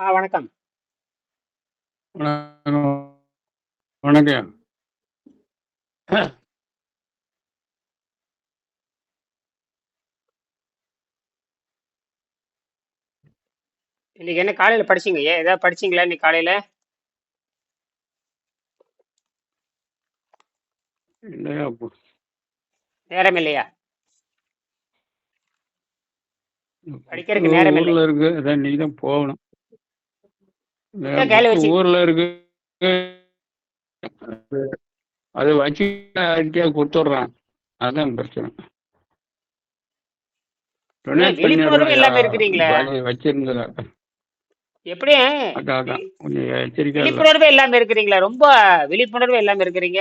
ஆ வணக்கம். வணக்கம். இன்னைக்கு என்ன காலையில படிச்சீங்க? ஏன் ஏதாவது படிச்சீங்களா இன்னைக்கு காலையில? இல்லையா நேரம் இல்லையா? படிக்கிறதுக்கு நேரம் இல்லை. இருக்கு. அதான் இன்னைக்கு தான் போகணும். இந்த புத்தகம் கையில புக்கு வச்சு ஊர்ல இருக்கு. அது வச்சு யார்கிட்டயா குடுத்துடுறான். அதான் பிரச்சனை. வச்சிருந்தத. எப்படி? விழிப்புணர்வே இல்லாம இருக்கிறீங்களா? ரொம்ப விழிப்புணர்வே இல்லாம இருக்கிறீங்க.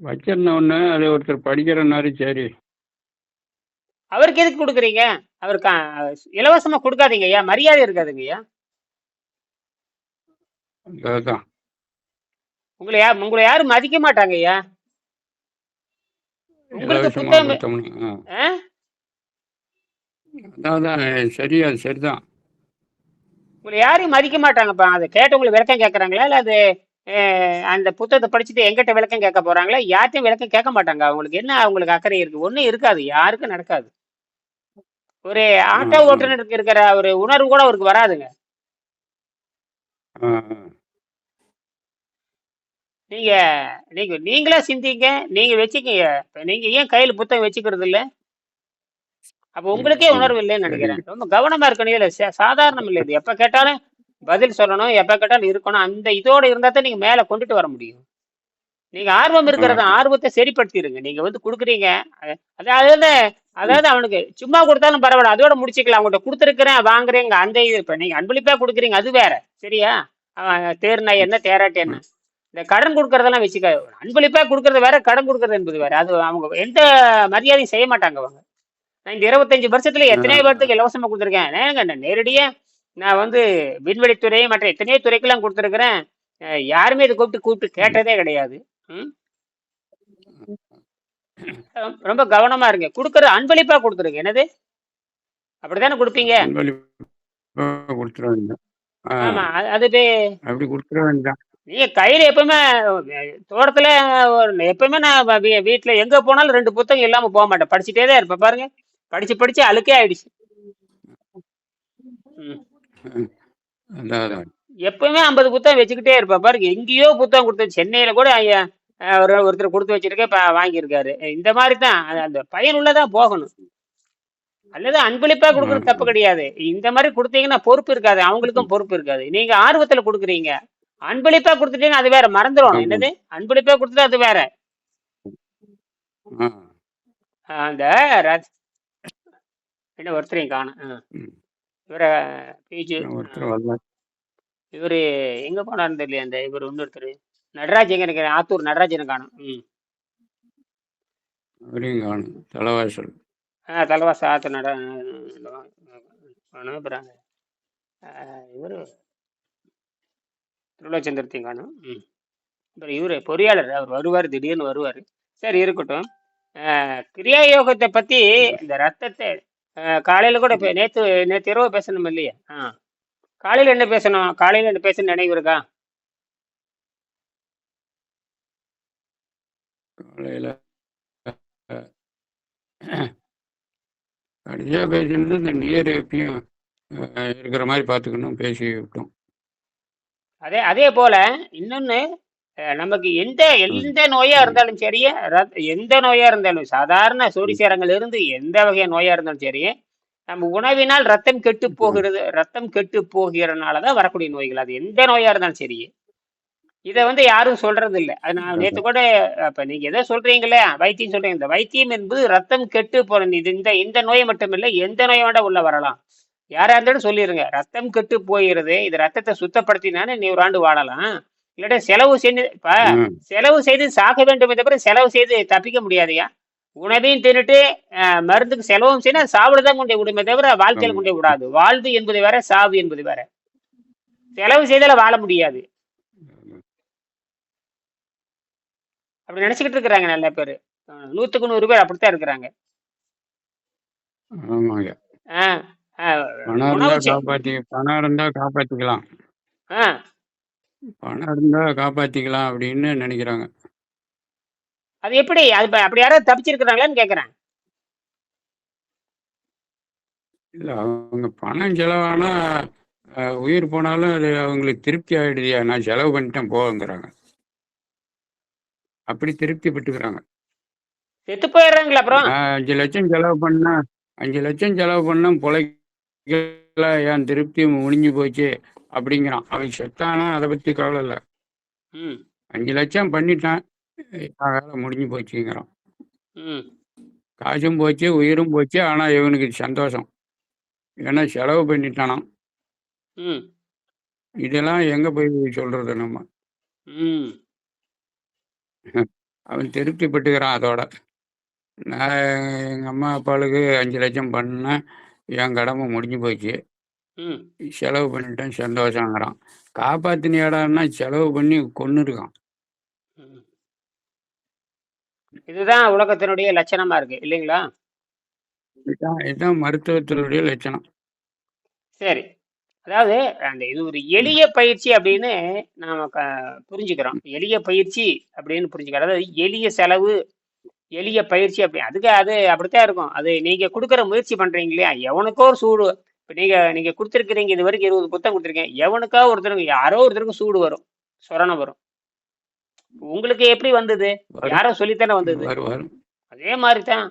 வச்சிருந்த உடனே அதை ஒருத்தர் படிக்கிறனாரு சரி. அவருக்கு எதுக்கு குடுக்குறீங்க? அவருக்கு இலவசமா குடுக்காதீங்கய்யா. மரியாதை இருக்காதுங்கய்யா. அதான். உங்கள யா உங்கள யாரும் மதிக்க மாட்டாங்கய்யா. உங்களுக்கு இலவசமா புத்தகம் குடுத்தோம்னா. ஆ. ஆ? அதான் அதான். சரி அது சரிதான். உங்கள யாரையும் மதிக்க மாட்டாங்கப்பா. அத கேட்டவங்களுக்கு விளக்கம் கேட்கறாங்களா? இல்ல அது அந்த புத்தகத்த படிச்சுட்டு என்கிட்ட விளக்கம் கேட்க போறாங்களா? யார்ட்டயும் விளக்கம் கேட்க மாட்டாங்க. அவங்களுக்கு என்ன அவங்களுக்கு அக்கறை இருக்கு? ஒண்ணும் இருக்காது. யாருக்கும் நடக்காது. ஒரு ஆட்டோ. ஓட்டுநருக்கு இருக்கிற ஒரு உணர்வு கூட அவருக்கு வராதுங்க. நீங்க நீங்க நீங்களா சிந்திங்க. நீங்க வச்சுக்கங்க. இப்ப நீங்க ஏன் கையில புத்தகம் வச்சுக்கிறது இல்ல? அப்ப உங்களுக்கே. உணர்வு இல்லைன்னு. நினைக்கிறேன். ரொம்ப கவனமா இருக்கணும். இதுல ச சாதாரணம் இல்ல இது. எப்ப கேட்டாலும் பதில் சொல்லணும். எப்ப கேட்டாலும் இருக்கணும். அந்த இதோட இருந்தா தான் நீங்க மேல கொண்டுட்டு வர முடியும். நீங்க ஆர்வம். இருக்கிறத ஆர்வத்த சரிப்படுத்திருங்க. நீங்க வந்து குடுக்குறீங்க. அதாவது. அதாவது அவனுக்கு சும்மா குடுத்தாலும் பரவால்ல. அதோட முடிச்சுக்கலாம். அவங்கட்ட குடுத்துருக்கிறேன் வாங்குறேங்க. அந்த இது இப்ப நீங்க அன்பளிப்பா குடுக்குறீங்க. அது வேற. சரியா? அவன் தேர்னா என்ன? தேராட்டி என்ன? இந்த கடன் குடுக்கறதெல்லாம் வச்சுக்க அன்பளிப்பா குடுக்கறது வேற, கடன் குடுக்கறது என்பது வேற. அது அவங்க எந்த மரியாதையும் செய்ய மாட்டாங்க அவங்க. நான் இந்த 25 வருஷத்துல. எத்தனையோ பேர்த்துக்கு இலவசமா குடுத்துருக்கேன். ஏங்க நேரடியா நான் வந்து விண்வெளித்துறை மற்ற எத்தனையோ துறைக்கெல்லாம் குடுத்துருக்கிறேன். யாருமே இத கூப்பிட்டு கூப்பிட்டு. கேட்டதே கிடையாது. ரொம்ப கவனமா இருங்க. குடுக்குற அன்பளிப்பா குடுத்துருங்க. என்னது? அப்படித்தானே குடுப்பீங்க? ஆமா. அது அப்படி குடுத்துற வேண்டியதான். நீங்க கையில எப்பவுமே தோட்டத்துல எப்பவுமே நான் வ வீ வீட்ல எங்க போனாலும் 2 புத்தகம் இல்லாம போமாட்டேன். படிச்சுட்டே தான் இருப்பேன். பாருங்க. படிச்சு படிச்சு அழுக்கே ஆயிடுச்சு. எப்பவுமே 50 புத்தகம் வச்சுக்கிட்டே இருப்பேன். பாருங்க எங்கேயோ புத்தகம் குடுத்து சென்னையில கூட ஐயா ஒரு ஒருத்தர் குடுத்து வச்சிருக்கேன். இப்ப வாங்கியிருக்காரு. இந்த மாரி தான். அந்த பயனுள்ளதா போகணும். அல்லது அன்பளிப்பா. குடுக்குறது தப்பு கிடையாது. இந்த மாரி குடுத்தீங்கன்னா பொறுப்பு இருக்காது. அவங்களுக்கும் பொறுப்பு இருக்காது. நீங்க ஆர்வத்துல குடுக்குறீங்க. அன்பளிப்பா குடுத்துட்டீங்கன்னா அது வேற மறந்துருவாங்க. ஆமா. என்னது? அன்பளிப்பா குடுத்துட்டா அது வேற. அந்த என்ன ஒருத்தரையும் காணோம். இவர பிஜி. இவரு எங்க போனாருன்னு தெரியலையே. அந்த இவரு இன்னொருத்தரு. நடராஜ் எங்க நினைக்கிறேன். ஆத்தூர் நடராஜன காணோம். ம். அவரையும் காணோம். தலைவாசல். ஆ தலைவாசல் ஆத்தூர் நட காணோம். அப்புறம் இவரு திருவிழாச்சந்திரத்தையும் காணோம். ம். அப்புறம் இவரு பொறியாளர். அவர் வருவாரு. திடீர்னு வருவாரு. சரி இருக்கட்டும். கிரியா யோகத்த பத்தி இந்த ரத்தத்த காலையில கூட நேத்து நேத்து இரவு பேசணும் இல்லையா? ஆ. காலையில என்ன பேசணும்? காலையில என்ன பேசுன நினைவு இருக்கா? காலையில பேசினது இந்த நீர் எப்பயும் இருக்கிற மாரி பார்த்துக்கணும் பேசி விட்டோம். அதே அதே போல இன்னொன்னு நமக்கு எந்த. எந்த நோயா. இருந்தாலும் சரி, எந்த நோயா இருந்தாலும் சாதாரண. சொரிசேரங்கள்ல இருந்து எந்த வகை நோயா இருந்தாலும் சரி, நம்ம உணவினால் ரத்தம் கெட்டு. போகிறது ரத்தம் கெட்டு போகிறனால தான் வரக்கூடிய நோய்கள். அது எந்த நோயா இருந்தாலும் சரி. இத வந்து யாரும் சொல்றது இல்ல. அது நான் நேத்து அதான். கூட அப்ப நீங்க ஏதோ சொல்றீங்கல்ல, வைத்தியம் சொல்றீங்க. இந்த வைத்தியம் என்பது ரத்தம் கெட்டு போற இது இந்த இந்த நோய் மட்டும் இல்ல, எந்த நோய் வேணா உள்ள வரலாம். யாரா இருந்தாலும் சொல்லிருங்க. ரத்தம் கெட்டு போகிறது. இது ரத்தத்த சுத்தப்படுத்தினாலே நீ ஒரு ஆண்டு வாழலாம். இல்லாட்டா செலவு செஞ்சு இப்ப. செலவு செய்து சாக வேண்டுமே தவிர செலவு செய்து தப்பிக்க முடியாதுய்யா. உணவையும் தின்னுட்டு மருந்துக்கு செலவும் செய்யணும், சாவுல தான் கொண்டு விடுமே தவிர வாழ்க்கையில. கொண்டு விடாது. வாழ்வு என்பது வேற, சாவு என்பது வேற. செலவு செய்தால வாழ முடியாது. அப்படி நினைச்சுக்கிட்டு இருக்கிறாங்க நெறைய பேரு. 100க்கு 100 பேர் அப்படித்தான் இருக்கிறாங்க. ஆமாங்க. பணம் இருந்தா காப்பாத்தி பணம் இருந்தா காப்பாத்திக்கலாம். பணம் இருந்தா காப்பாத்திக்கலாம் அப்படின்னு நினைக்கிறாங்க. அது எப்படி? அது அப்படி யாராவது தப்பிச்சிருக்கிறாங்களான்னு கேக்குறேன். இல்ல அவங்க பணம் செலவானா உயிர் போனாலும் அது அவங்களுக்கு திருப்தி ஆயிடுதியா? நான் செலவு பண்ணிட்டேன் போங்கிறாங்க. அப்படி திருப்தி பெற்றுக்கிறாங்க. செத்து போயிடுறாங்களா அப்புறம்? அஞ்சு லட்சம் செலவு பண்ணா அஞ்சு லட்சம் செலவு பண்ணா பொழைக்கல என் திருப்தி முடிஞ்சு போச்சு அப்படிங்கிறான். அவன் செத்தானா? அதை பத்தி கவலை இல்லை. ம். அஞ்சு லட்சம் பண்ணிட்டான். வேலை முடிஞ்சு போச்சுங்கிறான். காசும் போச்சு உயிரும் போச்சு ஆனா இவனுக்கு சந்தோஷம். ஏன்னா செலவு பண்ணிட்டானாம். ம். இதெல்லாம் எங்க போய் சொல்றது நம்ம? ம். அவன் திருப்தி பட்டுக்கிறான் அதோட. நான் எங்க அம்மா அப்பாவுக்கு அஞ்சு லட்சம் பண்ணேன் என் கடமை முடிஞ்சு போச்சு. செலவு பண்ணிட்டேன் சந்தோஷங்கிறான். காப்பாத்தினியாடான்னா செலவு பண்ணி இருக்கான் ம். இதுதான் உலகத்தினுடைய லட்சணமா இருக்கு இல்லைங்களா? இதுதான் இதுதான் மருத்துவத்தினுடைய லட்சணம். சரி. அதாவது அந்த இது ஒரு எளிய பயிற்சி அப்படின்னு நாம க- புரிஞ்சுக்கிறோம். எளிய பயிற்சி அப்படின்னு புரிஞ்சுக்கிறோம். அதாவது எளிய செலவு எளிய பயிற்சி அப்படி அதுக்கு அது அப்படித்தான் இருக்கும். அது நீங்க கொடுக்குற முயற்சி பண்றீங்க இல்லையா? எவனுக்கோ ஒரு சூடு. இப்போ நீங்க நீங்க கொடுத்துருக்கிறீங்க இது வரைக்கும் இருபது புத்தகம் கொடுத்துருக்கேன் எவனுக்கோ ஒருத்தருக்கு யாரோ ஒருத்தருக்கு சூடு வரும் சொரணம் வரும். உங்களுக்கு எப்படி வந்தது? யாரோ சொல்லித்தானே வந்தது? அதே மாதிரி தான்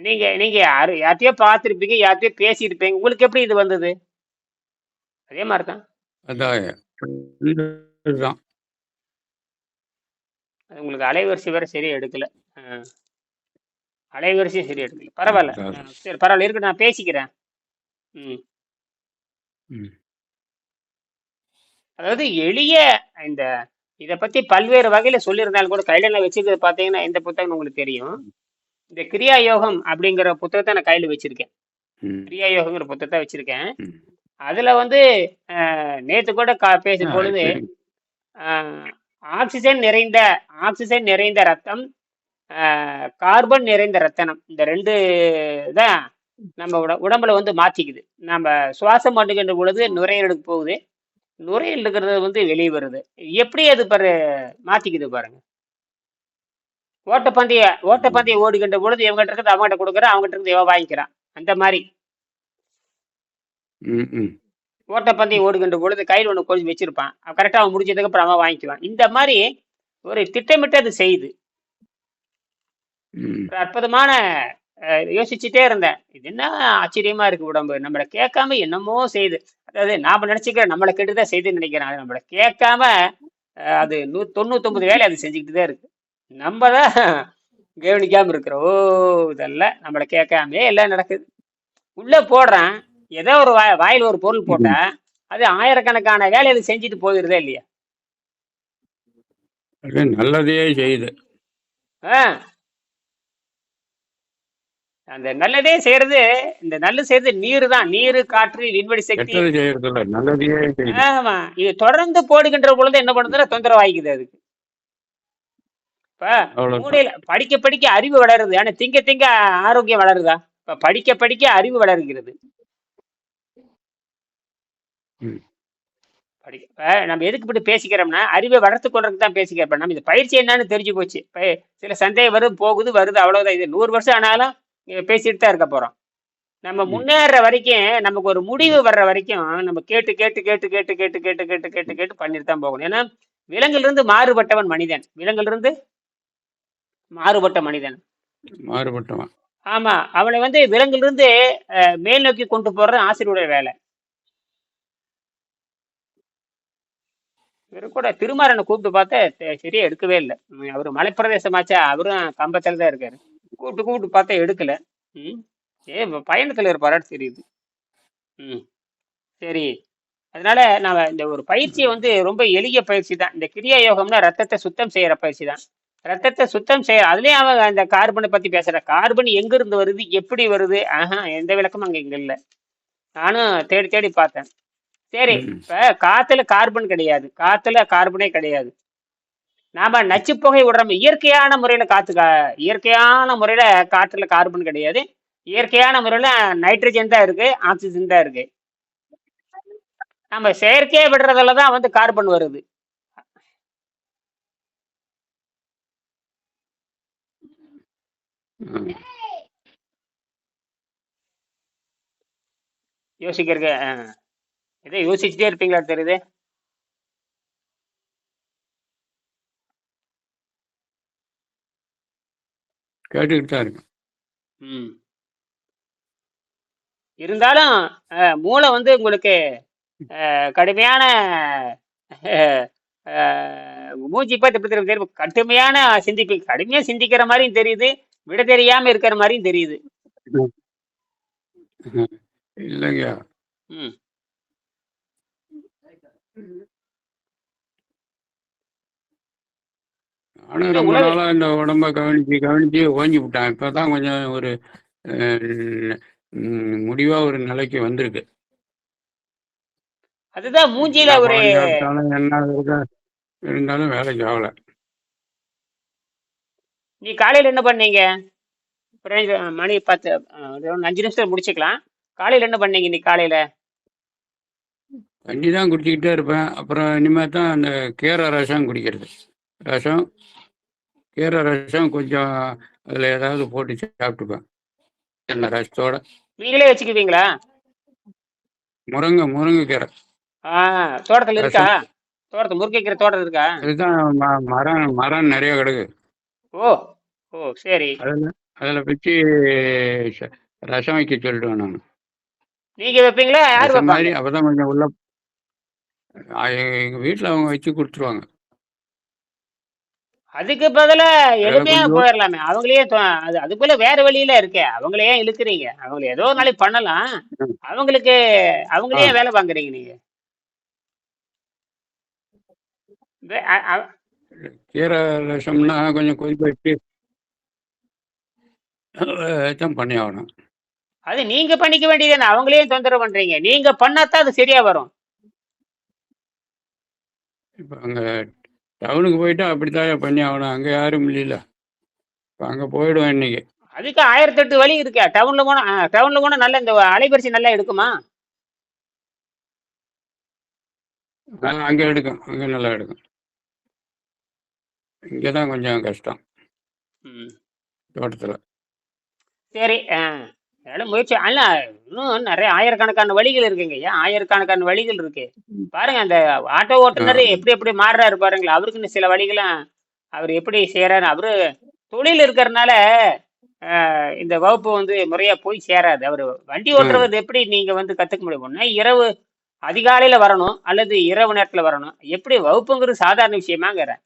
நீங்க நீங்க யாரு யார்ட்டையோ பார்த்துருப்பீங்க யார்ட்டையோ பேசியிருப்பீங்க உங்களுக்கு எப்படி இது வந்தது? அதே மாதிரி தான் அதான் உங்களுக்கு அலைவரிசை வேற சரியா எடுக்கல. ஆ. அலைவரிசை சரியா எடுக்கல. பரவாயில்ல. சரி பரவாயில்ல. இருக்கு நான் பேசிக்கிறேன். ம். ம். அதாவது எளிய இந்த இதை பத்தி பல்வேறு வகையில சொல்லியிருந்தாலும் கூட கையில வச்சிருக்கிறது பார்த்தீங்கன்னா இந்த புத்தகம் உங்களுக்கு தெரியும். இந்த கிரியா யோகம் அப்படிங்கிற புத்தகத்தை நான் கையில வச்சிருக்கேன். கிரியா யோகங்கிற புத்தகத்தை வச்சிருக்கேன். அதுல வந்து நேத்து கூட கா பேசும் பொழுது ஆக்சிஜன் நிறைந்த ஆக்சிஜன் நிறைந்த ரத்தம் கார்பன் நிறைந்த ரத்தனம் இந்த ரெண்டு தான் நம்ம உட உடம்புல வந்து மாத்திக்குது. நம்ம சுவாசம் பண்ணுகின்ற பொழுது நுரையீரலுக்கு போகுது. நுரையீரல் இருக்கிறது வந்து வெளியே வருது. எப்படி அது பாரு மாத்திக்குது பாருங்க. ஓட்டப்பந்தய ஓட்டப்பந்தயம் ஓடுகின்ற பொழுது இவங்ககிட்ட இருக்கிறது அவங்ககிட்ட கொடுக்குறான் அவங்ககிட்ட இருந்து இவன் வாங்கிக்கிறான். அந்த மாதிரி. ஓட்டப்பந்தயம் ஓடுகின்ற பொழுது கையில் ஒன்று கொஞ்சம் வச்சிருப்பான். கரெக்டாக அவன் முடிஞ்சதுக்கு அப்புறம் அவன் வாங்கிக்குவான். இந்த மாதிரி ஒரு திட்டமிட்டு அது செய்யுது. அற்புதமான யோசிச்சுட்டே இருந்தேன். இது என்ன ஆச்சரியமா இருக்கு உடம்பு. நம்மளை கேட்காம என்னமோ செய்யுது. அதாவது நாம நினைச்சுக்கிறேன் நம்மளை கெட்டுதான் செய்துன்னு நினைக்கிறேன். அது நம்மளை கேட்காம அது நூ தொண்ணூத்தொன்பது வேலை அது செஞ்சுக்கிட்டு தான் இருக்கு. நம்ம தான் கவனிக்காம இருக்கிறோம் ஓ இதெல்லாம் நம்மளை கேட்காம எல்லாம் நடக்குது. உள்ள போடுறேன். ஏதோ ஒரு வாய் வாயில் ஒரு பொருள் போட்டா அது ஆயிரக்கணக்கான வேலை அது செஞ்சுட்டு போயிருதா இல்லையா? அது நல்லதையே செய்யுது. அந்த நல்லதே செய்யறது இந்த நல்லது செய்யறது நீர் தான். நீர் காற்று விண்வெளி சக்தி. ஆமா. இது தொடர்ந்து போடுகின்ற பொழுது என்ன பண்ணுதுன்னா தொந்தரவு ஆகிக்குது அதுக்கு. இப்ப மூளையில படிக்க படிக்க அறிவு வளருது. ஆனா திங்க திங்க ஆரோக்கியம் வளருதா? இப்ப படிக்க படிக்க அறிவு வளர்கிறது. படிக்க நம்ம எதுக்கு இப்படி பேசிக்கிறோம்னா அறிவை வளர்த்து கொள்றதுக்கு தான் பேசிக்கிறோம். நம்ம இந்த பயிற்சி என்னன்னு தெரிஞ்சு போச்சு. சில சந்தேகம் வருது போகுது வருது அவ்வளவுதான். இது நூறு வருஷம் ஆனாலும் பேசிட்டு தான் இருக்க போறோம். நம்ம. முன்னேற வரைக்கும் நமக்கு ஒரு முடிவு வர்ற வரைக்கும் நம்ம கேட்டு கேட்டு கேட்டு கேட்டு கேட்டு கேட்டு கேட்டு கேட்டு கேட்டு பண்ணிட்டு தான் போகணும். ஏன்னா விலங்கிலிருந்து மாறுபட்டவன் மனிதன். விலங்கிலிருந்து மாறுபட்ட மனிதன். மாறுபட்டவன். ஆமா அவனை வந்து விலங்கிலிருந்து மேல் நோக்கி கொண்டு போறது ஆசிரியருடைய வேலை. இவரு கூட திருமாறனை கூப்பிட்டு பார்த்தா சரியா எடுக்கவே இல்லை. அவர் மலைப்பிரதேசமாச்சா அவரும் கம்பத்தில் தான் இருக்காரு. கூப்பிட்டு கூப்பிட்டு பார்த்தா எடுக்கல. ம் ஏ பயணத்துல இருப்பாரான்னு தெரியுது. ம் சரி. அதனால நாம இந்த ஒரு பயிற்சியை வந்து ரொம்ப எளிய பயிற்சி தான் இந்த கிரியா யோகம்னா ரத்தத்தை சுத்தம் செய்யற பயிற்சி தான் ரத்தத்தை சுத்தம் செய்ய அதுலயும் அவன் அந்த கார்பனை பத்தி பேசுற. கார்பன் எங்க இருந்து வருது எப்படி வருது? ஆஹா எந்த விளக்கமும் அங்க இங்க இல்ல. நானும் தேடி தேடி பார்த்தேன். சரி. இப்ப காத்துல கார்பன் கிடையாது. காத்துல கார்பனே கிடையாது. நாம நச்சு புகை விடுறோம். இயற்கையான முறையில காத்து கா- இயற்கையான முறையில காற்றுல கார்பன் கிடையாது. இயற்கையான முறையில் நைட்ரஜன் தான் இருக்கு ஆக்சிஜன் தான் இருக்கு. நம்ம செயற்கையா விடுறதுல தான் வந்து கார்பன் வருது. யோசிக்கிறதுக்கு. இதை யோசிச்சுட்டே இருப்பீங்களா தெரியுது? கேட்டுக்கிட்டு தான் ம். இருந்தாலும் மூளை வந்து உங்களுக்கு கடுமையான மூஞ்சி பார்த்து எப்படி தெரியும்? கடுமையான சிந்திப்பு கடுமையா சிந்திக்கிற மாதிரியும் தெரியுது. விட தெரியாம இருக்கிற மாதிரியும் தெரியுது. இல்லைங்க. நானும் இல்ல ரொம்ப நாளா இந்த உடம்ப கவனிச்சு கவனிச்சு ஓஞ்சி விட்டேன். இப்பதான் கொஞ்சம் ஒரு முடிவா ஒரு நிலைக்கு வந்திருக்கு. அதுதான் மூஞ்சியில என்ன ஒரு என்ன இருந்தாலும் வேலைக்கு ஆகல. நீ காலையில என்ன பண்ணீங்க? மணி பத்து அஞ்சு நிமிஷத்துல முடிச்சுக்கலாம். காலையில என்ன பண்ணீங்க இன்னைக்கு காலையில? தண்ணி தான் குடிச்சிக்கிட்டே இருப்பேன். அப்புறம் இனிமேல் தான் அந்த கீரை ரசம் குடிக்கிறது. ரசம் கீரை ரசம் கொஞ்சம் அதில் ஏதாவது போட்டு சாப்பிட்டுப்பேன். அந்த ரசத்தோட. நீங்களே வச்சுக்குவீங்களா? முருங்கை முருங்கைக்கீரை ஆ தோட்டத்துல இருக்கா? ரசம். தோட்டத்து முருங்கைக்கிற தோட்டம் இருக்கா? இதுதான் மரம் மரம் நிறைய கிடக்கு. ஓ ஓ சரி. அதில் அதில் வச்சு ரசம் வைக்க சொல்லிடுவேன் நான். நீங்க வைப்பீங்களா? யார் வைப்பாங்க? மாதிரி அப்போ தான் கொஞ்சம் உள்ள எங்கள் வீட்டில் அவங்க வச்சு கொடுத்துருவாங்க. அதுக்கு பதிலா எளிமையா கொஞ்சம் போயிடலாமே அவங்களே தொ- அது அது போல வேற வழியில இருக்கே. அவங்களே ஏன் இழுக்கிறீங்க? அவங்க ஏதோ ஒரு நாளைக்கு பண்ணலாம். அவங்களுக்கு ஆ அவங்களே ஏன் வேலை வாங்குறீங்க நீங்க. வே- அ- அ- கீரை ரசம்னா கொஞ்சம் கொதிக்க வச்சு தான் பண்ணி ஆகணும் அது நீங்க பண்ணிக்க வேண்டியது அவங்களே தொந்தரவு பண்றீங்க. நீங்க பண்ணாதான் அது சரியா வரும். இப்போ அங்கே டவுனுக்கு போயிட்டா அப்படித்தான் பண்ணி ஆகணும் அங்கே யாரும் இல்லைல்ல. இப்போ அங்கே போயிடுவேன் இன்னைக்கு. அதுக்கு ஆயிரத்தி எட்டு வழி இருக்கு. டவுன்ல போனா ஆ, டவுன்ல போனா நல்ல இந்த அலைபரிசி நல்லா எடுக்குமா? அங்கே எடுக்கும். அங்கே நல்லா எடுக்கும். இங்கே தான் கொஞ்சம் கஷ்டம். ம். தோட்டத்தில். சரி ஆ. அதனால முயற்சி. அல்ல இன்னும் நிறைய ஆயிரக்கணக்கான வழிகள் இருக்குங்க ஐயா. ஆயிரக்கணக்கான வழிகள் இருக்கு. பாருங்க அந்த ஆட்டோ ஓட்டுநர் எப்படி எப்படி மாறுறாரு பாருங்களேன். அவருக்குன்னு சில வழிகளும் அவர் எப்படி செய்யறாரு அவரு தொழில் இருக்கிறதுனால ஆஹ், இந்த வகுப்பு வந்து முறையா போய் சேராது. அவர் வண்டி ஓட்டுறது எப்படி நீங்க வந்து கத்துக்க முடியும்? ஒண்ணு இரவு அதிகாலையில வரணும் அல்லது இரவு நேரத்துல வரணும். எப்படி வகுப்புங்கிறது சாதாரண விஷயமாங்கிறேன்.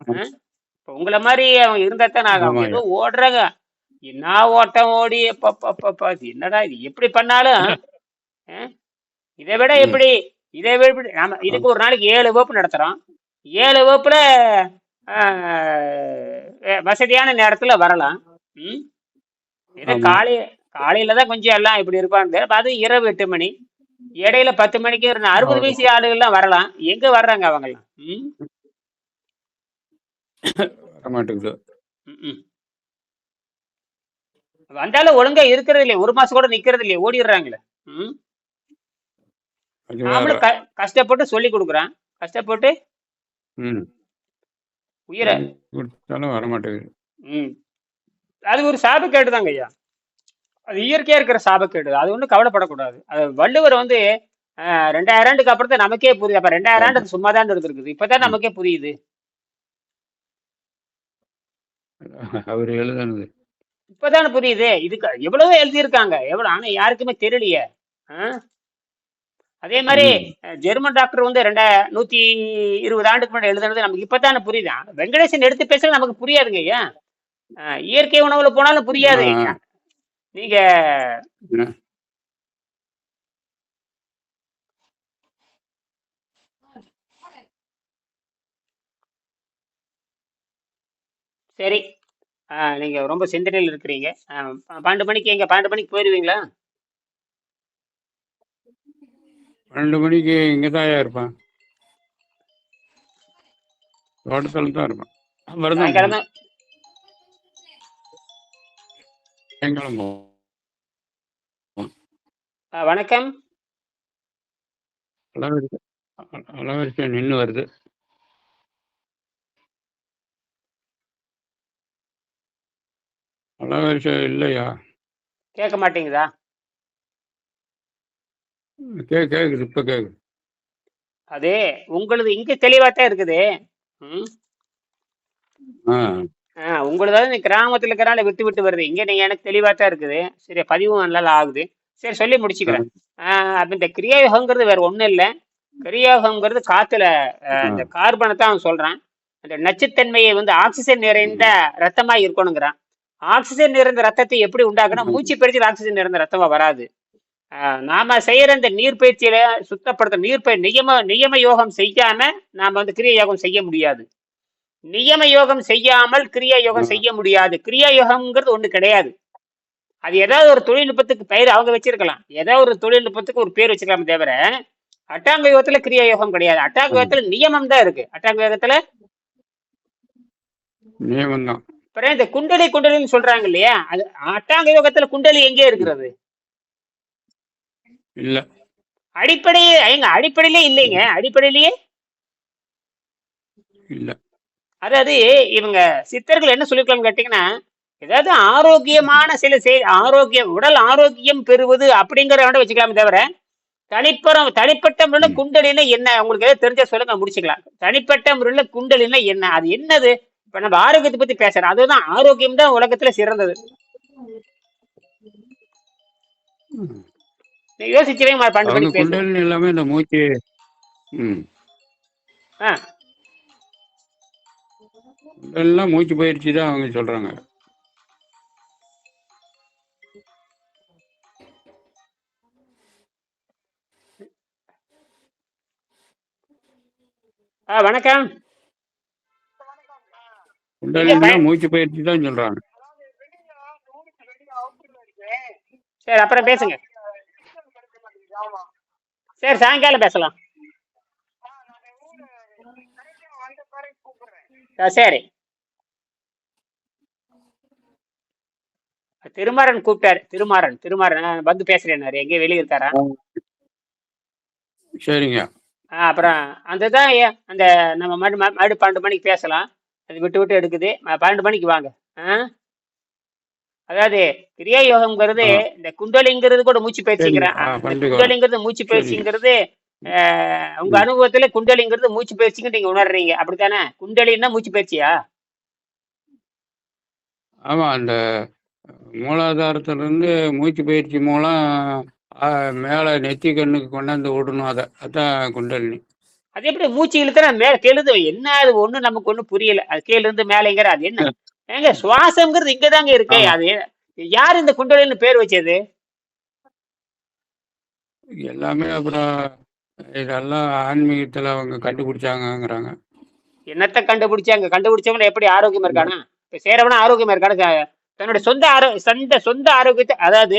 உங்களை மாதிரி அவங்க இருந்தா தான் நாங்க அவங்க ஆமாங்க. ஏதோ ஓடுறாங்க. என்ன ஓட்டம் ஓடி என்னடா இது? எப்படி பண்ணாலும்? இதை விட எப்படி? இதை விட எப்படி? நாம ஆ இதுக்கு ஒரு நாளைக்கு ஏழு வகுப்பு நடத்துறோம். ஏழு வகுப்புல ஆஹ், வசதியான நேரத்துல வரலாம். ம்? ஆமாம் காலை காலையில தான் கொஞ்சம் எல்லாம் இப்படி இருப்பாங்க. அது இரவு எட்டு மணி இடையில பத்து மணிக்கு அறுபது வயசு ஆளுகள்லாம் வரலாம். எங்க வர்றாங்க அவங்கெல்லாம்? ம்? வந்தாலும் ஒழுங்கா இருக்கிறது இல்லையே ஒரு மாசம் கூட நிக்கிறது இல்லையே ஓடிடுறாங்களே நாமளும் கஷ்டப்பட்டு சொல்லி கொடுக்குறோம் கஷ்டப்பட்டு உயிரை சொல்லி கொடுத்தாலும் வர மாட்டேங்குது ம். அது ஒரு சாபக்கேடு தாங்க ஐயா. அது இயற்கையா இருக்கிற சாபக்கேடு. அது ஒன்றும் கவலைப்படக்கூடாது. அது வள்ளுவர் வந்து ரெண்டாயிரம் ஆண்டுக்கு அப்புறம் தான் நமக்கே புரியுது. அப்ப ரெண்டாயிரம் ஆண்டு சும்மா தான் இருந்திருக்குது. இப்பதான். நமக்கே புரியுது. அவர் எழுதுனது. இப்பதானே புரியுது. இதுக்கு எவ்வளவோ எழுதியிருக்காங்க. எவ்வளவு ஆனா யாருக்குமே தெரியலையே? அதே மாதிரி ஜெர்மன் டாக்டர் வந்து ரெண்டா நூத்தி இருபது ஆண்டுக்கு முன்னாடி எழுதுனது நமக்கு இப்பதானே புரியுது. வெங்கடேசன் எடுத்து பேசுறது நமக்கு புரியாதுங்க ஐயா. இயற்கை உணவுல போனாலும் புரியாது. நீங்க சரி. அஹ், நீங்க ரொம்ப சிந்தனையில் இருக்கிறீங்க. பன்னெண்டு மணிக்கு எங்க பன்னெண்டு மணிக்கு போயிருவீங்களா? பன்னெண்டு மணிக்கு இங்கே தான் இருப்பேன். தோட்டத்தில் தான் இருப்பேன். அப்புறம் தான். சாயங்காலம் வணக்கம். அளவரிசை அளவரிசை நின்று வருது. அளவரிசை இல்லையா? கேட்க மாட்டேங்குதா கே கேக்குது இப்போ கேக்குது. அது உங்களுது இங்க தெளிவா தான் இருக்குது. ம்? ஆ. உங்களுதாவது நீ கிராமத்துல இருக்கிறனால விட்டு விட்டு வருது. இங்க நீங்க எனக்கு தெளிவா தான் இருக்குது. சரி பதிவும் நல்லா ஆகுது. சரி சொல்லி முடிச்சுக்கிறேன். அப்ப இந்த கிரியாயோகங்கிறது வேற ஒண்ணும் இல்ல. கிரியாயோகங்கிறது காத்துல இந்த கார்பனை தான் சொல்றான். அந்த நச்சுத்தன்மையை வந்து ஆக்சிஜன் நிறைந்த ரத்தமா இருக்கணுங்கிறான். ஆக்சிஜன் நிறைந்த ரத்தத்தை எப்படி உண்டாக்குனா மூச்சு பயிற்சியில் ஆக்சிஜன் நிறைந்த ரத்தமா வராது. நாம செய்யற இந்த நீர் பயிற்சியில சுத்தப்படுத்த நீர் பயிர் நியம நியம யோகம் செய்யாம நாம வந்து கிரியா யோகம் செய்ய முடியாது. நியம யோகம் செய்யாமல் கிரியா யோகம் செய்ய முடியாது. கிரியா யோகம்ங்கிறது ஒண்ணு கிடையாது. அது ஏதாவது ஒரு தொழில்நுட்பத்துக்கு பெயர் அவங்க வச்சிருக்கலாம். ஏதாவது ஒரு தொழில்நுட்பத்துக்கு ஒரு பேர் வச்சிருக்கலாம் தவிர அட்டாங்க யோகத்துல கிரியா யோகம் கிடையாது. அட்டாங்க யோகத்துல நியமம் தான் இருக்கு. அட்டாங்க யோகத்துல நியமம் தான் அப்புறம் இந்த குண்டலி குண்டலின்னு சொல்றாங்க இல்லையா? அது அட்டாங்க யோகத்துல குண்டலி எங்கே இருக்கிறது? இல்லை. அடிப்படையே எங்க அடிப்படையிலே இல்லைங்க. அடிப்படையிலேயே? இல்லை. அதாவது இவங்க சித்தர்கள் என்ன சொல்லிருக்காங்க கேட்டீங்கன்னா ஏதாவது ஆரோக்கியமான சில செய் ஆரோக்கியம் உடல் ஆரோக்கியம் பெறுவது அப்படிங்கிற வேண்டாம் வச்சுக்கலாமே தவிர தனிப்புறம் தனிப்பட்ட முறையில் குண்டலின்னா என்ன? உங்களுக்கு ஏதாவது தெரிஞ்சா சொல்லுங்க முடிச்சுக்கலாம். தனிப்பட்ட முறையில் குண்டலின்னா என்ன? அது என்னது? இப்ப நம்ம ஆரோக்கியத்தை பத்தி பேசுறோம் அதுதான் ஆரோக்கியம் தான் உலகத்துல சிறந்தது. நீ யோசிச்சவே குண்டலினி எல்லாமே இந்த மூச்சு எல்லாம் மூச்சு பயிற்சி தான் அவங்க சொல்றாங்க. ஆ வணக்கம். குண்டலினா மூச்சு பயிற்சி தான் சொல்றாங்க. சரி அப்புறம் பேசுங்க. சரி சாயங்காலம் பேசலாம். சரி. திருமாறன் கூப்பிட்டாரு. திருமாறன் திருமாறன். வந்து பேசுறேன்னாரு எங்கேயும் வெளியே இருக்காரா? சரிங்க. அப்புறம் அந்த தான் அந்த நம்ம மறு- மறுபடியும் பன்னெண்டு மணிக்கு பேசலாம். அது விட்டு விட்டு எடுக்குது. பன்னெண்டு மணிக்கு வாங்க. அதாவது கிரியா யோகம்ங்கிறது. இந்த குண்டலிங்கிறது கூட மூச்சு பயிற்சிங்கிறேன். குண்டலிங்கிறது மூச்சு பயிற்சிங்கிறது உங்க அனுபவத்துல குண்டலிங்கிறது மூச்சு பயிற்சிங்க நீங்க உணர்றீங்க. அப்படித்தானே? குண்டலின்னா மூச்சு பயிற்சியா? ஆமா அந்த மூலாதாரத்துல இருந்து மூச்சு பயிற்சி மூலம் மேல நெத்தி கண்ணுக்கு கொண்டாந்து விடணும் அதை. அதான் குண்டலினி. அது எப்படி மூச்சு இழுத்தா மேல கீழுது என்ன அது ஒண்ணு நமக்கு ஒண்ணு புரியல. அது கீழ இருந்து மேலேங்கிற அது என்ன? ஏங்க சுவாசம்ங்கிறது இங்கதாங்க இருக்கு. அது யார் இந்த குண்டலின்னு பேர் வச்சது? எல்லாமே அப்புறம் இதெல்லாம் ஆன்மீகத்துல அவங்க கண்டுபிடிச்சாங்கங்கிறாங்க. என்னத்த கண்டுபிடிச்சாங்க? கண்டுபிடிச்சவன எப்படி ஆரோக்கியமா இருக்கானா? இப்ப சேரவனா ஆரோக்கியமா இருக்கானா தன்னுடைய சொந்த ஆரோ சொந்த சொந்த ஆரோக்கியத்தை அதாவது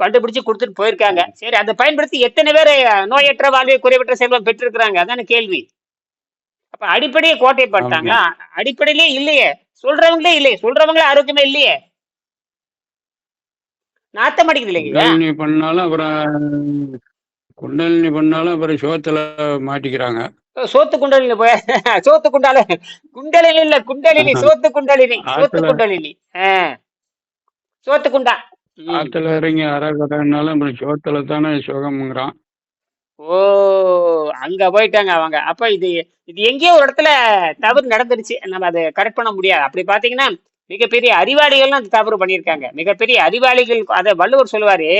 கண்டுபிடிச்சு கொடுத்துட்டு போயிருக்காங்க. சரி அதை பயன்படுத்தி எத்தனை பேர் நோயற்ற வாழ்வை குறைவற்ற செல்வம் பெற்றிருக்கிறாங்க? அதான கேள்வி. அப்ப அடிப்படையே கோட்டை பட்டாங்களா அடிப்படையிலே இல்லையே. சொல்றவங்களே இல்லையே. சொல்றவங்களே ஆரோக்கியமே இல்லையே. நாத்தம் அடிக்குது இல்லைங்க பண்ணாலும் அப்புறம் குண்டலினி பண்ணாலும் அப்புறம் சோத்துல மாட்டிக்கிறாங்க. சோத்து குண்டலினி போய் சோத்து குண்டால குண்டலினி இல்ல குண்டலினி சோத்து குண்டலினி சோத்து குண்டலினி. சோத்து குண்டா. ஆத்துல இறங்கி அறக்கடைனாலும் அப்புறம் சோத்துல தானே சுகம்ங்கிறான். ஓ அங்க போயிட்டாங்க அவங்க. அப்ப இது இது எங்கேயோ ஒரு இடத்துல தவறு நடந்துருச்சு. நம்ம அதை கரெக்ட் பண்ண முடியாது. அப்படி பாத்தீங்கன்னா மிகப்பெரிய அறிவாளிகள்லாம் அந்த தவறு பண்ணியிருக்காங்க. மிகப்பெரிய அறிவாளிகள் அதை வள்ளுவர் சொல்லுவாரு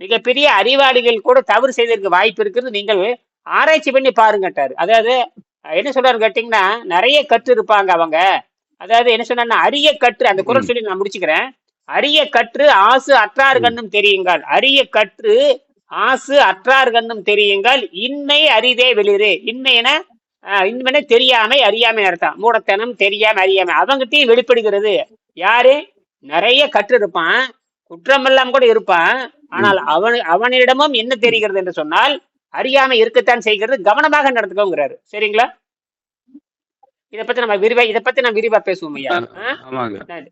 மிகப்பெரிய அறிவாளிகள் கூட தவறு செய்ததற்கு வாய்ப்பு இருக்குது நீங்கள் ஆராய்ச்சி பண்ணி பாருங்கட்டாரு அதாவது என்ன சொல்றாரு கேட்டீங்கன்னா நிறைய கற்று இருப்பாங்க அவங்க. அதாவது என்ன சொன்னா அரிய கற்று அந்த குரல். சொல்லி நான் முடிச்சுக்கிறேன். அரிய கற்று ஆசு அற்றார் கண்ணும் தெரியுங்கள். அரிய கற்று ஆசு அற்றார் கண்ணும் தெரியுங்கள். இன்மை அரிதே வெளிரு இன்மையன இன்மைன தெரியாமை அறியாமை அர்த்தம். மூடத்தனம் தெரியாம அறியாமை. அவங்கிட்டையும் வெளிப்படுகிறது. யாரு? நிறைய கற்று இருப்பான் குற்றமெல்லாம் கூட இருப்பான். ஆனால் அவன் அவனிடமும் என்ன தெரிகிறது என்று சொன்னால் அறியாமை இருக்கத்தான் செய்கிறது. கவனமாக நடந்துக்கோங்கிறாரு. சரிங்களா? இதை பத்தி நம்ம விரிவா இதை பத்தி நான் விரிவா பேசுவோம் ஐயா. நன்றி.